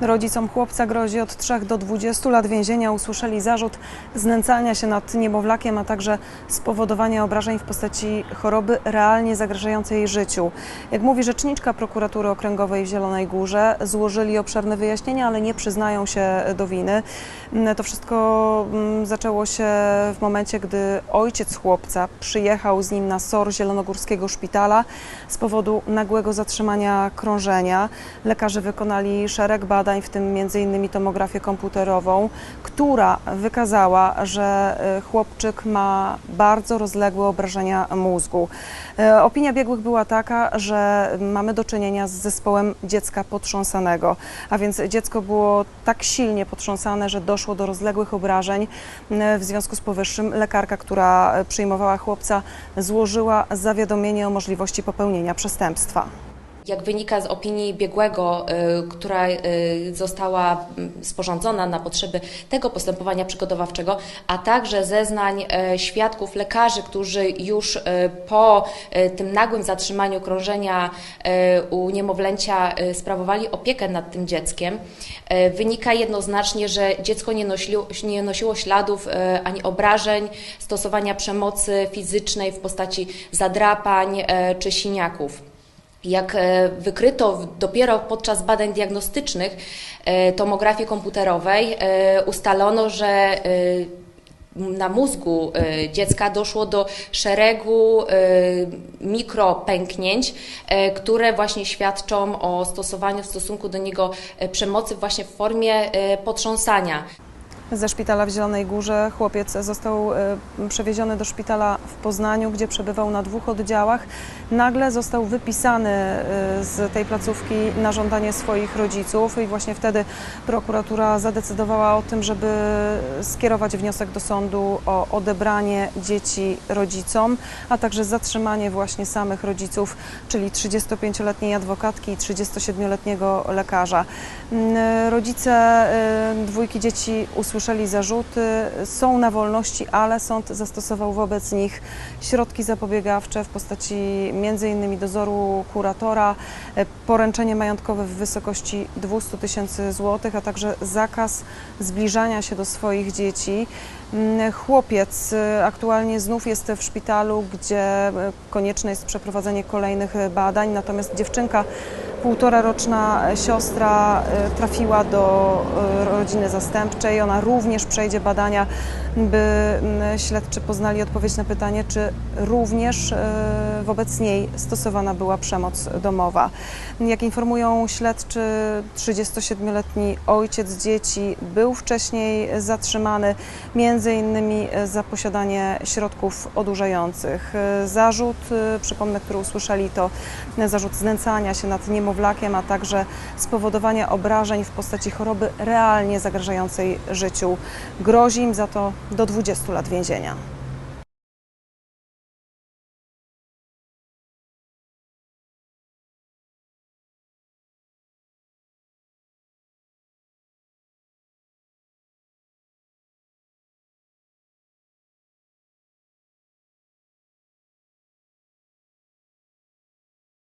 Rodzicom chłopca grozi od 3 do 20 lat więzienia. Usłyszeli zarzut znęcania się nad niemowlakiem, a także spowodowania obrażeń w postaci choroby realnie zagrażającej życiu. Jak mówi rzeczniczka prokuratury okręgowej w Zielonej Górze, złożyli obszerne wyjaśnienia, ale nie przyznają się do winy. To wszystko mm, zaczęło się w momencie, gdy ojciec chłopca przyjechał z nim na SOR Zielonogórskiego Szpitala z powodu nagłego zatrzymania krążenia. Lekarze wykonali szereg badań, w tym m.in. tomografię komputerową, która wykazała, że y, chłopczyk ma bardzo rozległe obrażenia mózgu. E, Opinia biegłych była taka, że mamy do czynienia z zespołem dziecka potrząsanego, a więc dziecko było tak silnie potrząsane, że doszło do rozległych obrażeń. E, W związku z powyższym lekarka, która przyjmowała chłopca, złożyła zawiadomienie o możliwości popełnienia przestępstwa. Jak wynika z opinii biegłego, y, która y, została mm, sporządzona na potrzeby tego postępowania przygotowawczego, a także zeznań y, świadków lekarzy, którzy już y, po y, tym nagłym zatrzymaniu krążenia u niemowlęcia sprawowali opiekę nad tym dzieckiem, wynika jednoznacznie, że dziecko nie nosiło, nie nosiło śladów ani obrażeń, stosowania przemocy fizycznej w postaci zadrapań czy siniaków. Jak e, wykryto dopiero podczas badań diagnostycznych e, tomografii komputerowej, e, ustalono, że na mózgu dziecka doszło do szeregu mikropęknięć, które właśnie świadczą o stosowaniu w stosunku do niego przemocy właśnie w formie potrząsania. Ze szpitala w Zielonej Górze chłopiec został e, przewieziony do szpitala w Poznaniu, gdzie przebywał na dwóch oddziałach. Nagle został wypisany e, z tej placówki na żądanie swoich rodziców i właśnie wtedy prokuratura zadecydowała o tym, żeby skierować wniosek do sądu o odebranie dzieci rodzicom, a także zatrzymanie właśnie samych rodziców, czyli 35-letniej adwokatki i 37-letniego lekarza. Mm, Rodzice e, dwójki dzieci usłyszeli zarzuty, są na wolności, ale sąd zastosował wobec nich środki zapobiegawcze w postaci m.in. dozoru kuratora, e, poręczenie majątkowe w wysokości 200 tysięcy złotych, a także zakaz zbliżania się do swoich dzieci. Mm, Chłopiec e, aktualnie znów jest w szpitalu, gdzie e, konieczne jest przeprowadzenie kolejnych badań, natomiast dziewczynka półtora roczna siostra e, trafiła do e, rodziny zastępczej. Ona również przejdzie badania, by śledczy poznali odpowiedź na pytanie, czy również e, wobec niej stosowana była przemoc domowa. Jak informują śledczy, 37-letni ojciec dzieci był wcześniej zatrzymany, między innymi za posiadanie środków odurzających. Zarzut, przypomnę, który usłyszeli, to zarzut znęcania się nad niemowlakiem, a także spowodowania obrażeń w postaci choroby realnie zagrażającej życiu. Grozi im za to do 20 lat więzienia.